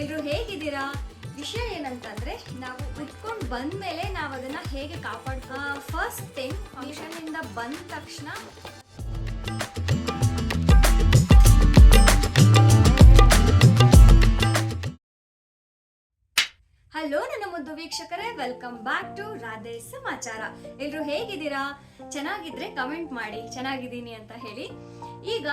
ಎಲ್ರು ಹೇಗಿದ್ದೀರಾ? ವಿಷಯ ಏನಂತಂದ್ರೆ, ನಾವು ಉಟ್ಕೊಂಡು ಬಂದ್ಮೇಲೆ ನಾವು ಅದನ್ನ ಹೇಗೆ ಕಾಪಾಡ್ಕ ಫಸ್ಟ್ ಥಿಂಗ್ ಫಂಕ್ಷನ್ ಇಂದ ಬಂದ ತಕ್ಷಣ ಹಲೋ ನನ್ನ ಮುದ್ದು ವೀಕ್ಷಕರೇ ವೆಲ್ಕಮ್ ಬ್ಯಾಕ್ ಟು ರಾಧೆ ಸಮಾಚಾರ. ಎಲ್ರು ಹೇಗಿದ್ದೀರಾ? ಚೆನ್ನಾಗಿದ್ರೆ ಕಮೆಂಟ್ ಮಾಡಿ, ಚೆನ್ನಾಗಿದ್ದೀನಿ ಅಂತ ಹೇಳಿ. ಈಗ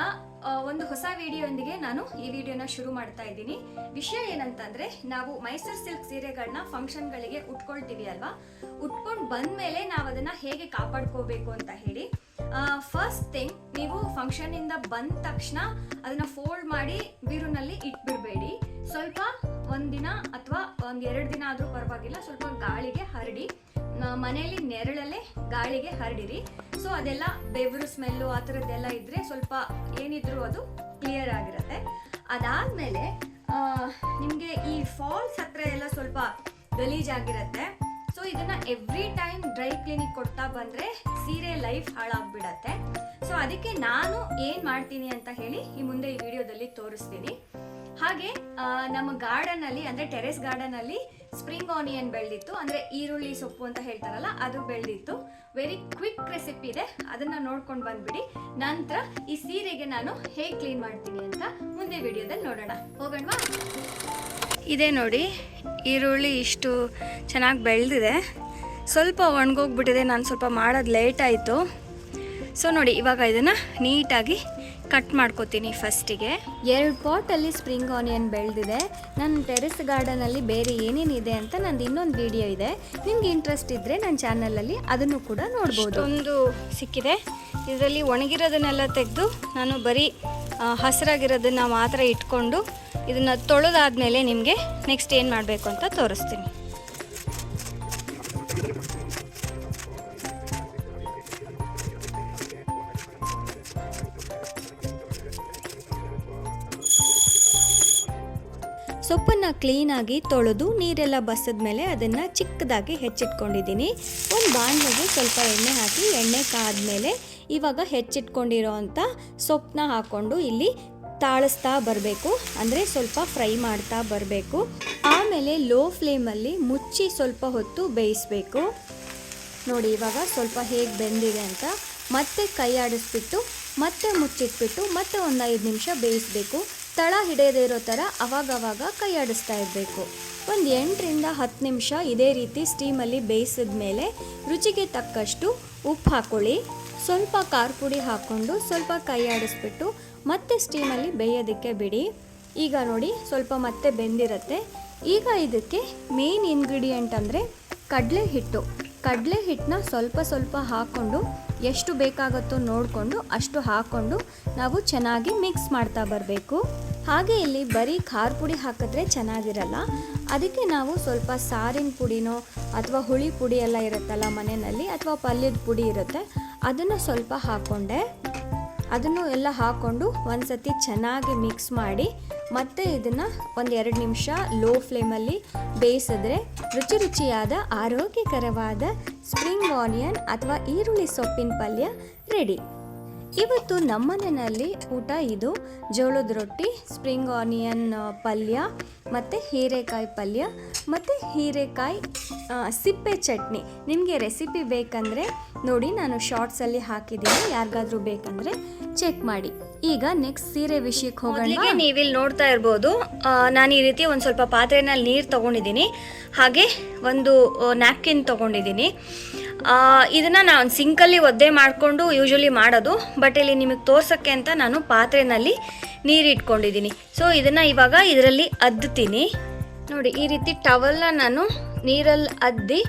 ಒಂದು ಹೊಸ ವಿಡಿಯೋಂದಿಗೆ ನಾನು ಈ ವಿಡಿಯೋನ ಶುರು ಮಾಡ್ತಾ ಇದ್ದೀನಿ. ವಿಷಯ ಏನಂತಂದ್ರೆ, ನಾವು ಮೈಸೂರು ಸಿಲ್ಕ್ ಸೀರೆಗಳನ್ನ ಫಂಕ್ಷನ್ಗಳಿಗೆ ಉಟ್ಕೊಳ್ತೀವಿ ಅಲ್ವಾ? ಉಟ್ಕೊಂಡು ಬಂದ್ಮೇಲೆ ನಾವು ಅದನ್ನ ಹೇಗೆ ಕಾಪಾಡ್ಕೋಬೇಕು ಅಂತ ಹೇಳಿ ಫಸ್ಟ್ ಥಿಂಗ್ ನೀವು ಫಂಕ್ಷನ್ ಇಂದ ಬಂದ ತಕ್ಷಣ ಅದನ್ನ ಫೋಲ್ಡ್ ಮಾಡಿ ಬೀರುನಲ್ಲಿ ಇಟ್ಬಿಡ್ಬೇಡಿ. ಸ್ವಲ್ಪ ಒಂದಿನ ಅಥವಾ ಒಂದ್ ಎರಡು ದಿನ ಆದ್ರೂ ಪರವಾಗಿಲ್ಲ, ಸ್ವಲ್ಪ ಗಾಳಿಗೆ ಹರಡಿ. ಮನೆಯಲ್ಲಿ ನೆರಳಲ್ಲೇ ಗಾಳಿಗೆ ಹರಡಿರಿ. ಸೊ ಅದೆಲ್ಲ ಬೆವರು ಸ್ಮೆಲ್ಲು ಆ ಥರದ್ದೆಲ್ಲ ಇದ್ರೆ ಸ್ವಲ್ಪ ಏನಿದ್ರು ಅದು ಕ್ಲಿಯರ್ ಆಗಿರುತ್ತೆ. ಅದಾದ್ಮೇಲೆ ನಿಮಗೆ ಈ ಫಾಲ್ಸ್ ಹತ್ರ ಎಲ್ಲ ಸ್ವಲ್ಪ ಗಲೀಜಾಗಿರುತ್ತೆ ಸೊ ಇದನ್ನ ಎವ್ರಿ ಟೈಮ್ ಡ್ರೈ ಕ್ಲೀನಿಕ್ ಕೊಡ್ತಾ ಬಂದ್ರೆ ಸೀರೆ ಲೈಫ್ ಹಾಳಾಗ್ಬಿಡತ್ತೆ. ಸೊ ಅದಕ್ಕೆ ನಾನು ಏನು ಮಾಡ್ತೀನಿ ಅಂತ ಹೇಳಿ ಈ ಮುಂದೆ ಈ ವಿಡಿಯೋದಲ್ಲಿ ತೋರಿಸ್ತೀನಿ. ಹಾಗೆ ನಮ್ಮ ಗಾರ್ಡನ್ ಅಲ್ಲಿ ಅಂದ್ರೆ ಟೆರೆಸ್ ಗಾರ್ಡನ್ ಅಲ್ಲಿ ಸ್ಪ್ರಿಂಗ್ ಆನಿಯನ್ ಬೆಳೆದಿತ್ತು. ಅಂದ್ರೆ ಈರುಳ್ಳಿ ಸೊಪ್ಪು ಅಂತ ಹೇಳ್ತಾರಲ್ಲ, ಅದು ಬೆಳೆದಿತ್ತು. ವೆರಿ ಕ್ವಿಕ್ ರೆಸಿಪಿ ಇದೆ. ಅದನ್ನ ನೋಡ್ಕೊಂಡು ಬಂದ್ಬಿಡಿ. ನಂತರ ಈ ಸೀರೆಗೆ ನಾನು ಹೇಗೆ ಕ್ಲೀನ್ ಮಾಡ್ತೀನಿ ಅಂತ ಮುಂದೆ ವಿಡಿಯೋದಲ್ಲಿ ನೋಡೋಣ. ಹೋಗೋಣವಾ? ಇದೆ ನೋಡಿ, ಈರುಳ್ಳಿ ಇಷ್ಟು ಚೆನ್ನಾಗಿ ಬೆಳೆದಿದೆ. ಸ್ವಲ್ಪ ಒಣಗೋಗ್ಬಿಟ್ಟಿದೆ, ನಾನು ಸ್ವಲ್ಪ ಮಾಡೋದು ಲೇಟ್ ಆಯಿತು. ಸೊ ನೋಡಿ, ಇವಾಗ ಇದನ್ನು ನೀಟಾಗಿ ಕಟ್ ಮಾಡ್ಕೋತೀನಿ ಫಸ್ಟಿಗೆ. ಎರಡು ಪಾಟಲ್ಲಿ ಸ್ಪ್ರಿಂಗ್ ಆನಿಯನ್ ಬೆಳೆದಿದೆ. ನನ್ನ ಟೆರೆಸ್ ಗಾರ್ಡನಲ್ಲಿ ಬೇರೆ ಏನೇನಿದೆ ಅಂತ ನಂದು ಇನ್ನೊಂದು ವಿಡಿಯೋ ಇದೆ. ನಿಮ್ಗೆ ಇಂಟ್ರೆಸ್ಟ್ ಇದ್ದರೆ ನನ್ನ ಚಾನಲಲ್ಲಿ ಅದನ್ನು ಕೂಡ ನೋಡ್ಬೋದು. ಒಂದು ಸಿಕ್ಕಿದೆ. ಇದರಲ್ಲಿ ಒಣಗಿರೋದನ್ನೆಲ್ಲ ತೆಗೆದು ನಾನು ಬರೀ ಹಸಿರಾಗಿರೋದನ್ನು ಮಾತ್ರ ಇಟ್ಕೊಂಡು ಇದನ್ನು ತೊಳೆದಾದ್ಮೇಲೆ ನಿಮಗೆ ನೆಕ್ಸ್ಟ್ ಏನು ಮಾಡಬೇಕು ಅಂತ ತೋರಿಸ್ತೀನಿ. ಸೊಪ್ಪನ್ನು ಕ್ಲೀನಾಗಿ ತೊಳೆದು ನೀರೆಲ್ಲ ಬಸದ ಮೇಲೆ ಅದನ್ನು ಚಿಕ್ಕದಾಗಿ ಹೆಚ್ಚಿಟ್ಕೊಂಡಿದ್ದೀನಿ. ಒಂದು ಬಾಣಲೆಗೆ ಸ್ವಲ್ಪ ಎಣ್ಣೆ ಹಾಕಿ, ಎಣ್ಣೆ ಕಾದ್ಮೇಲೆ ಇವಾಗ ಹೆಚ್ಚಿಟ್ಕೊಂಡಿರೋ ಅಂಥ ಸೊಪ್ಪನ್ನ ಹಾಕ್ಕೊಂಡು ಇಲ್ಲಿ ತಾಳಿಸ್ತಾ ಬರಬೇಕು. ಅಂದರೆ ಸ್ವಲ್ಪ ಫ್ರೈ ಮಾಡ್ತಾ ಬರಬೇಕು. ಆಮೇಲೆ ಲೋ ಫ್ಲೇಮಲ್ಲಿ ಮುಚ್ಚಿ ಸ್ವಲ್ಪ ಹೊತ್ತು ಬೇಯಿಸಬೇಕು. ನೋಡಿ, ಇವಾಗ ಸ್ವಲ್ಪ ಹೇಗೆ ಬೆಂದಿದೆ ಅಂತ ಮತ್ತೆ ಕೈ ಆಡಿಸ್ಬಿಟ್ಟು, ಮತ್ತೆ ಮುಚ್ಚಿಟ್ಬಿಟ್ಟು, ಮತ್ತೆ ಒಂದು ಐದು ನಿಮಿಷ ಬೇಯಿಸಬೇಕು. ತಳ ಹಿಡಿಯದೇ ಇರೋ ಥರ ಅವಾಗವಾಗ ಆಡಿಸ್ತಾ ಇರಬೇಕು. ಒಂದು ಎಂಟರಿಂದ ಹತ್ತು ನಿಮಿಷ ಇದೇ ರೀತಿ ಸ್ಟೀಮಲ್ಲಿ ಬೇಯಿಸಿದ ಮೇಲೆ ರುಚಿಗೆ ತಕ್ಕಷ್ಟು ಉಪ್ಪು ಹಾಕ್ಕೊಳ್ಳಿ ಸ್ವಲ್ಪ ಖಾರ ಪುಡಿ ಹಾಕ್ಕೊಂಡು ಸ್ವಲ್ಪ ಕೈ ಆಡಿಸ್ಬಿಟ್ಟು ಮತ್ತೆ ಸ್ಟೀಮಲ್ಲಿ ಬೇಯೋದಕ್ಕೆ ಬಿಡಿ. ಈಗ ನೋಡಿ ಸ್ವಲ್ಪ ಮತ್ತೆ ಬೆಂದಿರುತ್ತೆ. ಈಗ ಇದಕ್ಕೆ ಮೇನ್ ಇಂಗ್ರೀಡಿಯೆಂಟ್ ಅಂದರೆ ಕಡಲೆ ಹಿಟ್ಟು. ಕಡಲೆ ಹಿಟ್ಟನ್ನ ಸ್ವಲ್ಪ ಸ್ವಲ್ಪ ಹಾಕ್ಕೊಂಡು ಎಷ್ಟು ಬೇಕಾಗುತ್ತೋ ನೋಡಿಕೊಂಡು ಅಷ್ಟು ಹಾಕ್ಕೊಂಡು ನಾವು ಚೆನ್ನಾಗಿ ಮಿಕ್ಸ್ ಮಾಡ್ತಾ ಬರಬೇಕು. ಹಾಗೆ ಇಲ್ಲಿ ಬರೀ ಖಾರ ಪುಡಿ ಹಾಕಿದ್ರೆ ಚೆನ್ನಾಗಿರಲ್ಲ. ಅದಕ್ಕೆ ನಾವು ಸ್ವಲ್ಪ ಸಾರಿನ ಪುಡಿನೋ ಅಥವಾ ಹುಳಿ ಪುಡಿ ಎಲ್ಲ ಇರುತ್ತಲ್ಲ ಮನೆಯಲ್ಲಿ ಅಥವಾ ಪಲ್ಯದ ಪುಡಿ ಇರುತ್ತೆ, ಅದನ್ನು ಸ್ವಲ್ಪ ಹಾಕ್ಕೊಂಡೆ ಅದನ್ನು ಎಲ್ಲ ಹಾಕ್ಕೊಂಡು ಒಂದ್ಸತಿ ಚೆನ್ನಾಗಿ ಮಿಕ್ಸ್ ಮಾಡಿ, ಮತ್ತೆ ಇದನ್ನು ಒಂದು ಎರಡು ನಿಮಿಷ ಲೋ ಫ್ಲೇಮಲ್ಲಿ ಬೇಯಿಸಿದ್ರೆ ರುಚಿ ರುಚಿಯಾದ, ಆರೋಗ್ಯಕರವಾದ ಸ್ಪ್ರಿಂಗ್ ಆನಿಯನ್ ಅಥವಾ ಈರುಳ್ಳಿ ಸೊಪ್ಪಿನ ಪಲ್ಯ ರೆಡಿ ಇವತ್ತು ನಮ್ಮನೆಯಲ್ಲಿ ಊಟ ಇದು. ಜೋಳದ ರೊಟ್ಟಿ ಸ್ಪ್ರಿಂಗ್ ಆನಿಯನ್ ಪಲ್ಯ, ಮತ್ತು ಹೀರೆಕಾಯಿ ಪಲ್ಯ, ಮತ್ತು ಹೀರೆಕಾಯಿ ಸಿಪ್ಪೆ ಚಟ್ನಿ. ನಿಮಗೆ ರೆಸಿಪಿ ಬೇಕಂದರೆ ನೋಡಿ, ನಾನು ಶಾರ್ಟ್ಸಲ್ಲಿ ಹಾಕಿದ್ದೀನಿ. ಯಾರಿಗಾದರೂ ಬೇಕಂದರೆ ಚೆಕ್ ಮಾಡಿ. ಈಗ ನೆಕ್ಸ್ಟ್ ಸೀರೆ ವಿಷಯಕ್ಕೆ ಹೋಗೋಣ. ನೀವಿಲ್ಲಿ ನೋಡ್ತಾ ಇರ್ಬೋದು ನಾನು ಈ ರೀತಿ ಒಂದು ಸ್ವಲ್ಪ ಪಾತ್ರೆನಲ್ಲಿ ನೀರು ತೊಗೊಂಡಿದ್ದೀನಿ. ಹಾಗೆ ಒಂದು ನ್ಯಾಪ್ಕಿನ್ ತೊಗೊಂಡಿದ್ದೀನಿ. ಇದನ್ನು ನಾನು ಸಿಂಕಲ್ಲಿ ಒದ್ದೆ ಮಾಡಿಕೊಂಡು ಯೂಶ್ವಲಿ ಮಾಡೋದು ಬಟ್ ಇಲ್ಲಿ ನಿಮಗೆ ತೋರ್ಸೋಕ್ಕೆ ಅಂತ ನಾನು ಪಾತ್ರೆನಲ್ಲಿ ನೀರಿಟ್ಕೊಂಡಿದ್ದೀನಿ ಸೊ ಇದನ್ನು ಇವಾಗ ಇದರಲ್ಲಿ ಅದ್ದುತ್ತೀನಿ ನೋಡಿ, ಈ ರೀತಿ ಟವಲ್ನ ನಾನು ನೀರಲ್ಲಿ ಅದ್ದಿ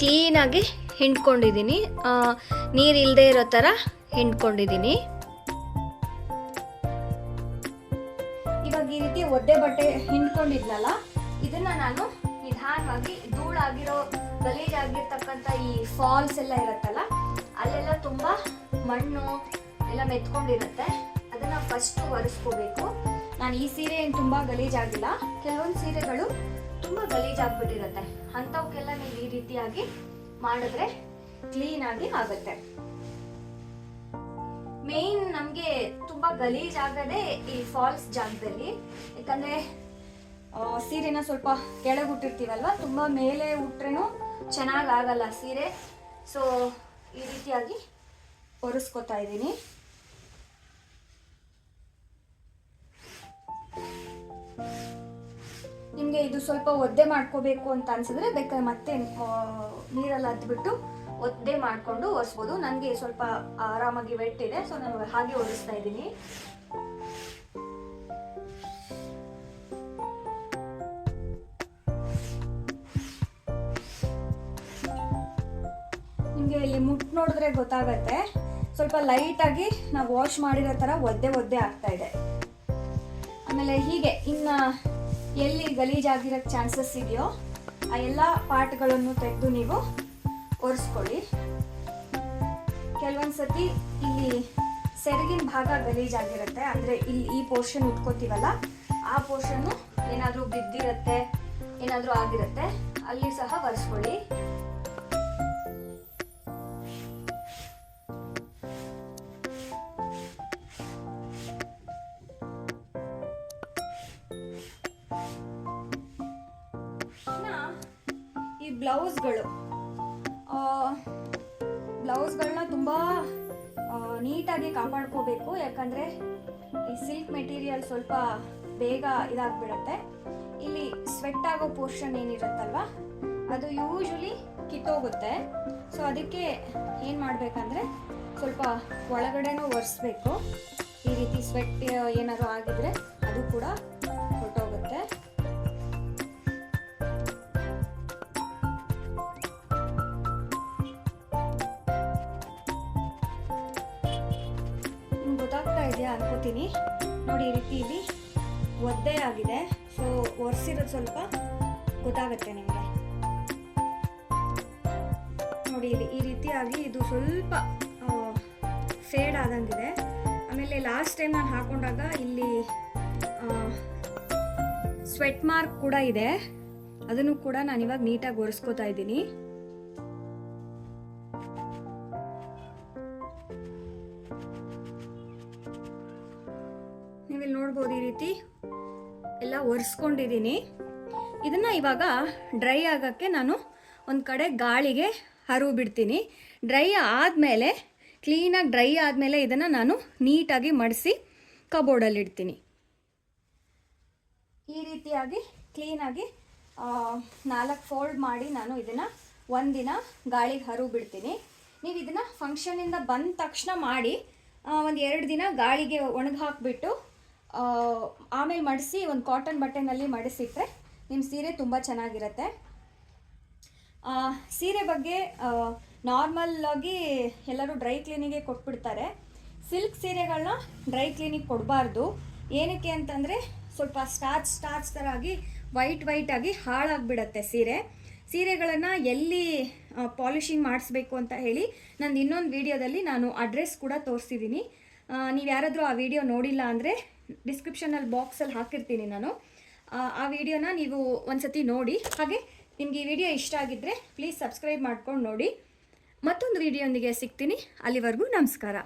ಕ್ಲೀನಾಗಿ ಹಿಂಡ್ಕೊಂಡಿದ್ದೀನಿ ನೀರು ಇಲ್ಲದೆ ಇರೋ ಥರ ಹಿಂಡ್ಕೊಂಡಿದ್ದೀನಿ ಇವಾಗ ಈ ರೀತಿ ಒದ್ದೆ ಬಟ್ಟೆ ಹಿಂಡ್ಕೊಂಡಿದ್ನಲ್ಲ, ಇದನ್ನು ನಾನು ನಿಧಾನವಾಗಿ ಧೂಳಾಗಿರೋ ಗಲೀಜಾಗಿರ್ತಕ್ಕಂಥ ಈ ಫಾಲ್ಸ್ ಎಲ್ಲ ಇರುತ್ತಲ್ಲ, ಅಲ್ಲೆಲ್ಲ ತುಂಬಾ ಮಣ್ಣು ಎಲ್ಲ ಮೆತ್ಕೊಂಡಿರುತ್ತೆ. ಅದನ್ನ ಫಸ್ಟ್ ಒರೆಸ್ಕೋಬೇಕು. ನಾನು ಈ ಸೀರೆ ತುಂಬಾ ಗಲೀಜಾಗಿಲ್ಲ ಕೆಲವೊಂದು ಸೀರೆಗಳು ತುಂಬಾ ಗಲೀಜಾಗ್ಬಿಟ್ಟಿರುತ್ತೆ ಅಂಥವಕ್ಕೆಲ್ಲ ನೀವು ಈ ರೀತಿಯಾಗಿ ಮಾಡಿದ್ರೆ ಕ್ಲೀನ್ ಆಗಿ ಆಗುತ್ತೆ. ಮೇನ್ ನಮಗೆ ತುಂಬಾ ಗಲೀಜ್ ಆಗದೆ ಈ ಫಾಲ್ಸ್ ಜಾಗದಲ್ಲಿ. ಯಾಕಂದ್ರೆ ಸೀರೆನ ಸ್ವಲ್ಪ ಕೆಳಗೆ ಉಟ್ಟಿರ್ತೀವಲ್ವ ತುಂಬ ಮೇಲೆ ಉಟ್ರೇನು ಚೆನ್ನಾಗಿ ಆಗಲ್ಲ ಸೀರೆ. ಸೊ ಈ ರೀತಿಯಾಗಿ ಒರೆಸ್ಕೊತಾ ಇದ್ದೀನಿ. ನಿಮಗೆ ಇದು ಸ್ವಲ್ಪ ಒದ್ದೆ ಮಾಡ್ಕೋಬೇಕು ಅಂತ ಅನ್ಸಿದ್ರೆ ಬೇಕಾದ್ರೆ ಮತ್ತೆ ನೀರಲ್ಲಿ ಹದ್ಬಿಟ್ಟು ಒದ್ದೆ ಮಾಡಿಕೊಂಡು ಒರೆಸ್ಬೋದು. ನನಗೆ ಸ್ವಲ್ಪ ಆರಾಮಾಗಿ ವೆಟ್ ಇದೆ ಸೊ ನಾನು ಹಾಗೆ ಒರೆಸ್ತಾ ಇದ್ದೀನಿ. ಇಲ್ಲಿ ಮುಟ್ ನೋಡಿದ್ರೆ ಗೊತ್ತಾಗತ್ತೆ. ಸ್ವಲ್ಪ ಲೈಟಾಗಿ ನಾವು ವಾಶ್ ಮಾಡಿರೋ ಥರ ಒದ್ದೆ ಒದ್ದೆ ಆಗ್ತಾ ಇದೆ. ಆಮೇಲೆ ಹೀಗೆ ಇನ್ನು ಎಲ್ಲಿ ಗಲೀಜಾಗಿರೋಕ್ಕೆ ಚಾನ್ಸಸ್ ಇದೆಯೋ ಆ ಎಲ್ಲ ಪಾರ್ಟ್ಗಳನ್ನು ತೆಗೆದು ನೀವು ಒರೆಸ್ಕೊಳ್ಳಿ. ಕೆಲವೊಂದು ಸತಿ ಇಲ್ಲಿ ಸೆರಗಿನ ಭಾಗ ಗಲೀಜಾಗಿರುತ್ತೆ ಅಂದರೆ ಇಲ್ಲಿ ಈ ಪೋರ್ಷನ್ ಉಟ್ಕೋತೀವಲ್ಲ, ಆ ಪೋರ್ಷನ್ನು ಏನಾದರೂ ಬಿದ್ದಿರತ್ತೆ, ಏನಾದರೂ ಆಗಿರುತ್ತೆ, ಅಲ್ಲಿ ಸಹ ಒರೆಸ್ಕೊಳ್ಳಿ. ಬ್ಲೌಸ್ಗಳು. ಬ್ಲೌಸ್ಗಳನ್ನ ತುಂಬ ನೀಟಾಗಿ ಕಾಪಾಡ್ಕೋಬೇಕು. ಯಾಕಂದರೆ ಈ ಸಿಲ್ಕ್ ಮೆಟೀರಿಯಲ್ ಸ್ವಲ್ಪ ಬೇಗ ಇದಾಗ್ಬಿಡುತ್ತೆ. ಇಲ್ಲಿ ಸ್ವೆಟ್ ಆಗೋ ಪೋರ್ಷನ್ ಏನಿರುತ್ತಲ್ವ, ಅದು ಯೂಶಲಿ ಕಿತ್ತೋಗುತ್ತೆ. ಸೊ ಅದಕ್ಕೆ ಏನು ಮಾಡಬೇಕಂದ್ರೆ ಸ್ವಲ್ಪ ಒಳಗಡೆನೂ ಒರೆಸ್ಬೇಕು. ಈ ರೀತಿ ಸ್ವೆಟ್ ಏನಾದ್ರು ಆಗಿದ್ರೆ ಅದು ಕೂಡ ಅನ್ಕೋತೀನಿ. ನೋಡಿ, ಈ ರೀತಿ ಇಲ್ಲಿ ಒದ್ದೆ ಆಗಿದೆ. ಸೊ ಒರೆಸಿರೋದು ಸ್ವಲ್ಪ ಗೊತ್ತಾಗುತ್ತೆ ನಿಮಗೆ. ನೋಡಿ, ಇಲ್ಲಿ ಈ ರೀತಿಯಾಗಿ ಇದು ಸ್ವಲ್ಪ ಫೇಡ್ ಆದಂಗಿದೆ. ಆಮೇಲೆ ಲಾಸ್ಟ್ ಟೈಮ್ ನಾನು ಹಾಕೊಂಡಾಗ ಇಲ್ಲಿ ಸ್ವೆಟ್ ಮಾರ್ಕ್ ಕೂಡ ಇದೆ. ಅದನ್ನು ಕೂಡ ನಾನು ಇವಾಗ ನೀಟಾಗಿ ಒರೆಸ್ಕೋತಾ ಇದ್ದೀನಿ. ನೀವಿಲ್ಲಿ ನೋಡ್ಬೋದು ಈ ರೀತಿ? ಎಲ್ಲ ಒರೆಸ್ಕೊಂಡಿದ್ದೀನಿ. ಇದನ್ನು ಇವಾಗ ಡ್ರೈ ಆಗೋಕ್ಕೆ ನಾನು ಒಂದು ಕಡೆ ಗಾಳಿಗೆ ಹರಿವು ಬಿಡ್ತೀನಿ. ಡ್ರೈ ಆದಮೇಲೆ ಕ್ಲೀನಾಗಿ ಡ್ರೈ ಆದಮೇಲೆ ಇದನ್ನು ನಾನು ನೀಟಾಗಿ ಮಡಿಸಿ ಕಬೋರ್ಡಲ್ಲಿ ಇಡ್ತೀನಿ. ಈ ರೀತಿಯಾಗಿ ಕ್ಲೀನಾಗಿ ನಾಲ್ಕು ಫೋಲ್ಡ್ ಮಾಡಿ ನಾನು ಇದನ್ನು ಒಂದಿನ ಗಾಳಿಗೆ ಹರಿವು ಬಿಡ್ತೀನಿ. ನೀವು ಇದನ್ನು ಫಂಕ್ಷನಿಂದ ಬಂದ ತಕ್ಷಣ ಮಾಡಿ ಒಂದು ಎರಡು ದಿನ ಗಾಳಿಗೆ ಒಣಗಿ ಹಾಕಿಬಿಟ್ಟು ಆಮೇಲೆ ಮಡಿಸಿ, ಒಂದು ಕಾಟನ್ ಬಟ್ಟೆನಲ್ಲಿ ಮಡಿಸಿಟ್ರೆ ನಿಮ್ಮ ಸೀರೆ ತುಂಬ ಚೆನ್ನಾಗಿರುತ್ತೆ. ಸೀರೆ ಬಗ್ಗೆ ನಾರ್ಮಲ್ಲಾಗಿ ಎಲ್ಲರೂ ಡ್ರೈ ಕ್ಲೀನಿಗೆ ಕೊಟ್ಬಿಡ್ತಾರೆ. ಸಿಲ್ಕ್ ಸೀರೆಗಳನ್ನ ಡ್ರೈ ಕ್ಲೀನಿಗೆ ಕೊಡಬಾರ್ದು. ಏನಕ್ಕೆ ಅಂತಂದರೆ ಸ್ವಲ್ಪ ಸ್ಟಾರ್ಚ್ ಸ್ಟಾರ್ಚ್ ಥರ ಆಗಿ ವೈಟ್ ವೈಟ್ ಆಗಿ ಹಾಳಾಗ್ಬಿಡತ್ತೆ ಸೀರೆ. ಸೀರೆಗಳನ್ನು ಎಲ್ಲಿ ಪಾಲಿಷಿಂಗ್ ಮಾಡಿಸ್ಬೇಕು ಅಂತ ಹೇಳಿ ನಂದು ಇನ್ನೊಂದು ವಿಡಿಯೋದಲ್ಲಿ ನಾನು ಅಡ್ರೆಸ್ ಕೂಡ ತೋರಿಸಿದ್ದೀನಿ ನೀವು ಯಾರಾದರೂ ಆ ವಿಡಿಯೋ ನೋಡಿಲ್ಲ ಅಂದರೆ ಡಿಸ್ಕ್ರಿಪ್ಷನಲ್ಲಿ ಬಾಕ್ಸಲ್ಲಿ ಹಾಕಿರ್ತೀನಿ ನಾನು. ಆ, ವಿಡಿಯೋನ ನೀವು ಒಂದ್ಸತಿ ನೋಡಿ. ಹಾಗೆ ನಿಮಗೆ ಈ ವಿಡಿಯೋ ಇಷ್ಟ ಆಗಿದ್ದರೆ ಪ್ಲೀಸ್ ಸಬ್ಸ್ಕ್ರೈಬ್ ಮಾಡ್ಕೊಂಡು ನೋಡಿ. ಮತ್ತೊಂದು ವಿಡಿಯೋಂದಿಗೆ ಸಿಗ್ತೀನಿ. ಅಲ್ಲಿವರೆಗೂ ನಮಸ್ಕಾರ.